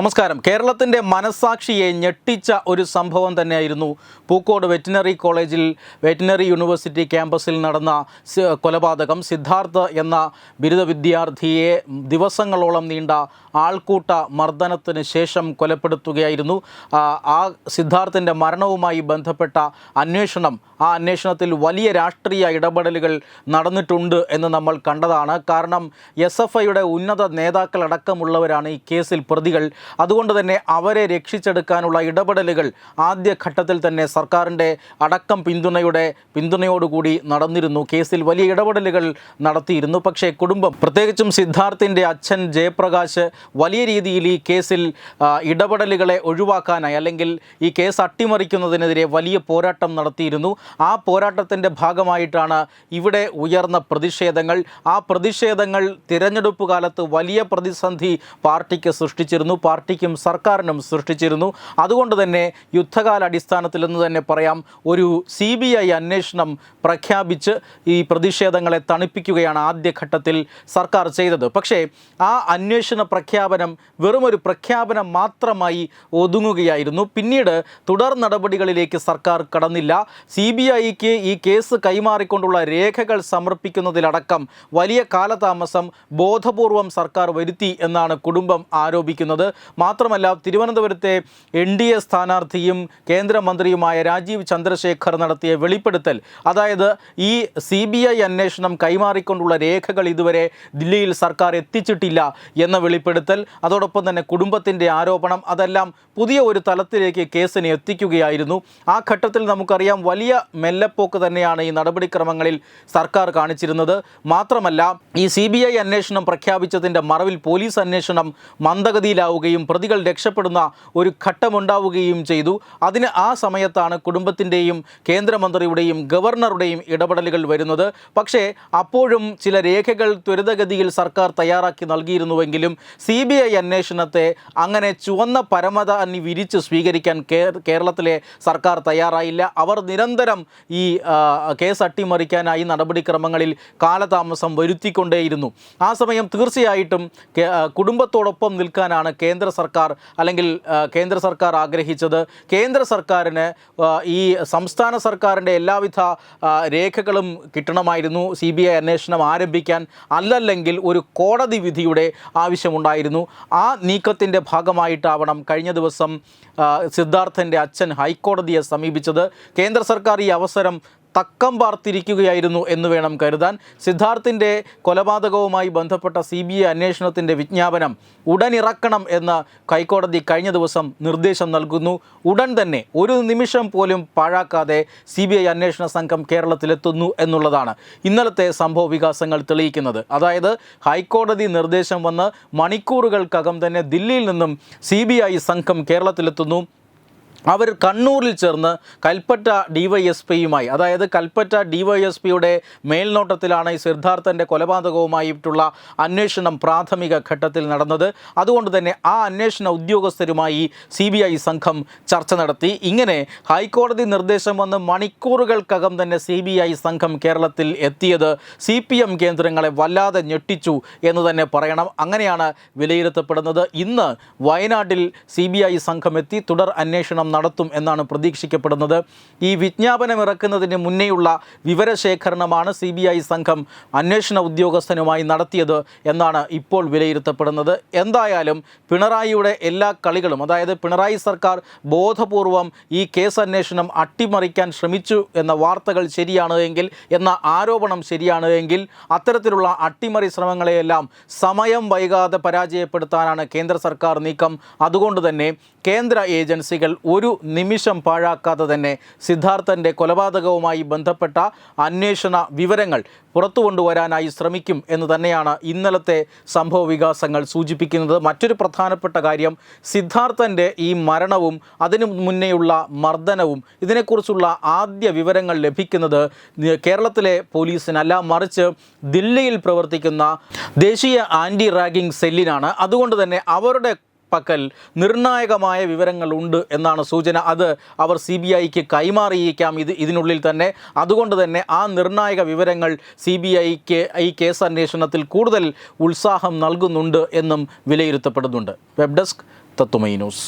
നമസ്കാരം. കേരളത്തിന്റെ മനസാക്ഷിയെ ഞെട്ടിച്ച ഒരു സംഭവം തന്നെയായിരുന്നു പൂക്കോട് വെറ്റിനറി കോളേജിൽ വെറ്റിനറി യൂണിവേഴ്സിറ്റി ക്യാമ്പസിൽ നടന്ന കൊലപാതകം. സിദ്ധാർത്ഥ് എന്ന ബിരുദ വിദ്യാർത്ഥിയെ ദിവസങ്ങളോളം നീണ്ട ആൾക്കൂട്ട മർദ്ദനത്തിന് ശേഷം കൊലപ്പെടുത്തുകയായിരുന്നു. ആ, സിദ്ധാർത്ഥിന്റെ മരണവുമായി ബന്ധപ്പെട്ട അന്വേഷണം ആ അന്വേഷണത്തിൽ വലിയ രാഷ്ട്രീയ ഇടപെടലുകൾ നടന്നിട്ടുണ്ട് എന്ന് നമ്മൾ കണ്ടതാണ്. കാരണം എസ് എഫ് ഐയുടെ ഉന്നത നേതാക്കളടക്കമുള്ളവരാണ് ഈ കേസിൽ പ്രതികൾ. അതുകൊണ്ട് തന്നെ അവരെ രക്ഷിച്ചെടുക്കാനുള്ള ഇടപെടലുകൾ ആദ്യഘട്ടത്തിൽ തന്നെ സർക്കാരിന്റെ അടക്കം പിന്തുണയുടെ പിന്തുണയോടുകൂടി നടന്നിരുന്നു. കേസിൽ വലിയ ഇടപെടലുകൾ നടത്തിയിരുന്നു. പക്ഷേ കുടുംബം പ്രത്യേകിച്ചും സിദ്ധാർത്ഥിന്റെ അച്ഛൻ ജയപ്രകാശ് വലിയ രീതിയിൽ ഈ കേസിൽ ഇടപെടലുകളെ ഒഴിവാക്കാനായി അല്ലെങ്കിൽ ഈ കേസ് അട്ടിമറിക്കുന്നതിനെതിരെ വലിയ പോരാട്ടം നടത്തിയിരുന്നു. ആ പോരാട്ടത്തിന്റെ ഭാഗമായിട്ടാണ് ഇവിടെ ഉയർന്ന പ്രതിഷേധങ്ങൾ. ആ പ്രതിഷേധങ്ങൾ തിരഞ്ഞെടുപ്പ് കാലത്ത് വലിയ പ്രതിസന്ധി പാർട്ടിക്ക് സൃഷ്ടിച്ചിരുന്നു. പാർട്ടിക്കും സർക്കാരിനും സൃഷ്ടിച്ചിരുന്നു. അതുകൊണ്ട് തന്നെ യുദ്ധകാല അടിസ്ഥാനത്തിൽ എന്ന് തന്നെ പറയാം ഒരു സി ബി ഐ അന്വേഷണം പ്രഖ്യാപിച്ച് ഈ പ്രതിഷേധങ്ങളെ തണുപ്പിക്കുകയാണ് ആദ്യഘട്ടത്തിൽ സർക്കാർ ചെയ്തത്. പക്ഷേ ആ അന്വേഷണ പ്രഖ്യാപനം വെറുമൊരു പ്രഖ്യാപനം മാത്രമായി ഒതുങ്ങുകയായിരുന്നു. പിന്നീട് തുടർ നടപടികളിലേക്ക് സർക്കാർ കടന്നില്ല. സി ബി ഐക്ക് ഈ കേസ് കൈമാറിക്കൊണ്ടുള്ള രേഖകൾ സമർപ്പിക്കുന്നതിലടക്കം വലിയ കാലതാമസം ബോധപൂർവം സർക്കാർ വരുത്തി എന്നാണ് കുടുംബം ആരോപിക്കുന്നത്. മാത്രമല്ല തിരുവനന്തപുരത്തെ എൻ ഡി എ സ്ഥാനാർത്ഥിയും കേന്ദ്രമന്ത്രിയുമായ രാജീവ് ചന്ദ്രശേഖർ നടത്തിയ വെളിപ്പെടുത്തൽ. അതായത് ഈ സി ബി ഐ അന്വേഷണം കൈമാറിക്കൊണ്ടുള്ള രേഖകൾ ഇതുവരെ ദില്ലിയിൽ സർക്കാർ എത്തിച്ചിട്ടില്ല എന്ന വെളിപ്പെടുത്തൽ. അതോടൊപ്പം തന്നെ കുടുംബത്തിന്റെ ആരോപണം അതെല്ലാം പുതിയ ഒരു തലത്തിലേക്ക് കേസിനെ എത്തിക്കുകയായിരുന്നു. ആ ഘട്ടത്തിൽ നമുക്കറിയാം വലിയ മെല്ലപ്പോക്ക് തന്നെയാണ് ഈ നടപടിക്രമങ്ങളിൽ സർക്കാർ കാണിച്ചിരുന്നത്. മാത്രമല്ല ഈ സി ബി ഐ അന്വേഷണം പ്രഖ്യാപിച്ചതിന്റെ മറവിൽ പോലീസ് അന്വേഷണം മന്ദഗതിയിലാവുകയും പ്രതികൾ രക്ഷപ്പെടുന്ന ഒരു ഘട്ടമുണ്ടാവുകയും ചെയ്തു. അതിന് ആ സമയത്താണ് കുടുംബത്തിന്റെയും കേന്ദ്രമന്ത്രിയുടെയും ഗവർണറുടെയും ഇടപെടലുകൾ വരുന്നത്. പക്ഷേ അപ്പോഴും ചില രേഖകൾ ത്വരിതഗതിയിൽ സർക്കാർ തയ്യാറാക്കി നൽകിയിരുന്നുവെങ്കിലും സി ബി ഐ അന്വേഷണത്തെ അങ്ങനെ ചുവന്ന പരമതാനി വിരിച്ച് സ്വീകരിക്കാൻ കേരളത്തിലെ സർക്കാർ തയ്യാറായില്ല. അവർ നിരന്തരം ഈ കേസ് അട്ടിമറിക്കാനായി നടപടിക്രമങ്ങളിൽ കാലതാമസം വരുത്തിക്കൊണ്ടേയിരുന്നു. ആ സമയം തീർച്ചയായിട്ടും കുടുംബത്തോടൊപ്പം നിൽക്കാനാണ് കേന്ദ്ര സർക്കാർ അല്ലെങ്കിൽ കേന്ദ്ര സർക്കാർ ആഗ്രഹിച്ചത് കേന്ദ്ര സർക്കാരിന് ഈ സംസ്ഥാന സർക്കാരിന്റെ എല്ലാവിധ രേഖകളും കിട്ടണമായിരുന്നു. സി ബി ഐ അന്വേഷണം ആരംഭിക്കാൻ അല്ലല്ലെങ്കിൽ ഒരു കോടതി വിധിയുടെ ആവശ്യമുണ്ടായിരുന്നു. ആ നീക്കത്തിന്റെ ഭാഗമായിട്ടാവണം കഴിഞ്ഞ ദിവസം സിദ്ധാർത്ഥന്റെ അച്ഛൻ ഹൈക്കോടതിയെ സമീപിച്ചത്. കേന്ദ്ര സർക്കാർ ഈ അവസരം തക്കം പാർത്തിരിക്കുകയായിരുന്നു എന്ന് വേണം കരുതാൻ. സിദ്ധാർത്ഥിന്റെ കൊലപാതകവുമായി ബന്ധപ്പെട്ട സി ബി ഐ അന്വേഷണത്തിന്റെ വിജ്ഞാപനം ഉടൻ ഇറക്കണം എന്ന് ഹൈക്കോടതി കഴിഞ്ഞ ദിവസം നിർദ്ദേശം നൽകുന്നു. ഉടൻ തന്നെ ഒരു നിമിഷം പോലും പാഴാക്കാതെ സി ബി ഐ അന്വേഷണ സംഘം കേരളത്തിലെത്തുന്നു എന്നുള്ളതാണ് ഇന്നലത്തെ സംഭവ വികാസങ്ങൾ തെളിയിക്കുന്നത്. അതായത് ഹൈക്കോടതി നിർദ്ദേശം വന്ന് മണിക്കൂറുകൾക്കകം തന്നെ ദില്ലിയിൽ നിന്നും സി സംഘം കേരളത്തിലെത്തുന്നു. അവർ കണ്ണൂരിൽ ചേർന്ന് കൽപ്പറ്റ ഡി വൈ എസ് ഡിവൈഎസ്പിയുമായി അതായത് കൽപ്പറ്റ ഡി വൈ എസ് ഡിവൈഎസ്പിയുടെ മേൽനോട്ടത്തിലാണ് ഈ സിദ്ധാർത്ഥന്റെ കൊലപാതകവുമായിട്ടുള്ള അന്വേഷണം പ്രാഥമിക ഘട്ടത്തിൽ നടന്നത്. അതുകൊണ്ട് തന്നെ ആ അന്വേഷണ ഉദ്യോഗസ്ഥരുമായി സി സംഘം ചർച്ച നടത്തി. ഇങ്ങനെ ഹൈക്കോടതി നിർദ്ദേശം വന്ന് മണിക്കൂറുകൾക്കകം തന്നെ സി സംഘം കേരളത്തിൽ എത്തിയത് സി കേന്ദ്രങ്ങളെ വല്ലാതെ ഞെട്ടിച്ചു എന്ന് തന്നെ പറയണം. അങ്ങനെയാണ് വിലയിരുത്തപ്പെടുന്നത്. ഇന്ന് വയനാട്ടിൽ സി സംഘം എത്തി. തുടർ അന്വേഷണം നടത്തും എന്നാണ് പ്രതീക്ഷിക്കപ്പെടുന്നത്. ഈ വിജ്ഞാപനം ഇറക്കുന്നതിന് മുന്നേയുള്ള വിവരശേഖരണമാണ് സി ബി ഐ സംഘം അന്വേഷണ ഉദ്യോഗസ്ഥനുമായി നടത്തിയത് എന്നാണ് ഇപ്പോൾ വിലയിരുത്തപ്പെടുന്നത്. എന്തായാലും പിണറായിയുടെ എല്ലാ കളികളും അതായത് പിണറായി സർക്കാർ ബോധപൂർവം ഈ കേസ് അന്വേഷണം അട്ടിമറിക്കാൻ ശ്രമിച്ചു എന്ന വാർത്തകൾ ശരിയാണ് എങ്കിൽ എന്ന ആരോപണം ശരിയാണ് എങ്കിൽ അത്തരത്തിലുള്ള അട്ടിമറി ശ്രമങ്ങളെയെല്ലാം സമയം വൈകാതെ പരാജയപ്പെടുത്താനാണ് കേന്ദ്ര സർക്കാർ നീക്കം. അതുകൊണ്ട് തന്നെ കേന്ദ്ര ഏജൻസികൾ ഒരു നിമിഷം പാഴാക്കാതെ തന്നെ സിദ്ധാർത്ഥന്റെ കൊലപാതകവുമായി ബന്ധപ്പെട്ട അന്വേഷണ വിവരങ്ങൾ പുറത്തു കൊണ്ടുവരാനായി ശ്രമിക്കും എന്ന് തന്നെയാണ് ഇന്നലത്തെ സംഭവ വികാസങ്ങൾ സൂചിപ്പിക്കുന്നത്. മറ്റൊരു പ്രധാനപ്പെട്ട കാര്യം സിദ്ധാർത്ഥന്റെ ഈ മരണവും അതിനു മുന്നേയുള്ള മർദ്ദനവും ഇതിനെക്കുറിച്ചുള്ള ആദ്യ വിവരങ്ങൾ ലഭിക്കുന്നത് കേരളത്തിലെ പോലീസിനല്ല. മറിച്ച് ദില്ലിയിൽ പ്രവർത്തിക്കുന്ന ദേശീയ ആന്റി റാഗിംഗ് സെല്ലിനാണ്. അതുകൊണ്ട് തന്നെ അവരുടെ പക്കൽ നിർണായകമായ വിവരങ്ങളുണ്ട് എന്നാണ് സൂചന. അത് അവർ സി ബി ഐക്ക് കൈമാറിയേക്കാം ഇത് ഇതിനുള്ളിൽ തന്നെ. അതുകൊണ്ട് തന്നെ ആ നിർണായക വിവരങ്ങൾ സി ബി ഐക്ക് ഈ കേസ് അന്വേഷണത്തിൽ കൂടുതൽ ഉത്സാഹം നൽകുന്നുണ്ട് എന്നും വിലയിരുത്തപ്പെടുന്നുണ്ട്. വെബ് ഡെസ്ക് തത്തുമൈ ന്യൂസ്.